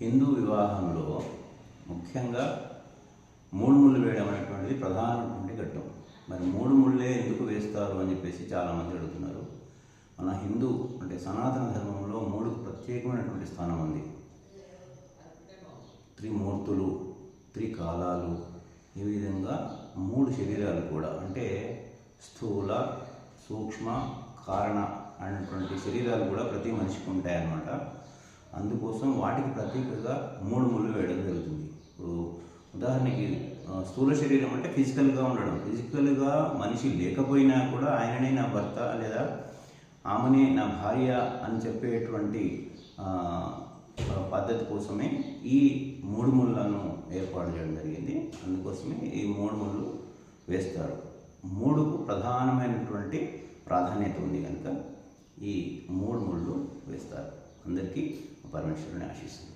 హిందూ వివాహంలో ముఖ్యంగా మూడు ముళ్ళు వేయడం అనేటువంటిది ప్రధానమైనటువంటి ఘట్టం. మరి మూడు ముళ్ళే ఎందుకు వేస్తారు అని చెప్పేసి చాలామంది అడుగుతున్నారు. మన హిందూ అంటే సనాతన ధర్మంలో మూడు ప్రత్యేకమైనటువంటి స్థానం ఉంది. త్రిమూర్తులు త్రికాలాలు ఈ విధంగా మూడు శరీరాలు కూడా. అంటే స్థూల సూక్ష్మ కారణ అనేటువంటి శరీరాలు కూడా ప్రతి మనిషికి ఉంటాయన్నమాట. అందుకోసం వాటికి ప్రత్యేకంగా మూడు ముళ్ళు వేయడం జరుగుతుంది. ఇప్పుడు ఉదాహరణకి స్థూల శరీరం అంటే ఫిజికల్గా ఉండడం. ఫిజికల్గా మనిషి లేకపోయినా కూడా ఆయననే నా భర్త లేదా ఆమెనే నా భార్య అని చెప్పేటువంటి పద్ధతి కోసమే ఈ మూడు ముళ్ళను ఏర్పాటు చేయడం జరిగింది. అందుకోసమే ఈ మూడు ముళ్ళు వేస్తారు. మూడుకు ప్రధానమైనటువంటి ప్రాధాన్యత ఉంది కనుక ఈ మూడు ముళ్ళు ಪರಮೇಶ್ವರನ ಆಶಿಸಿದರು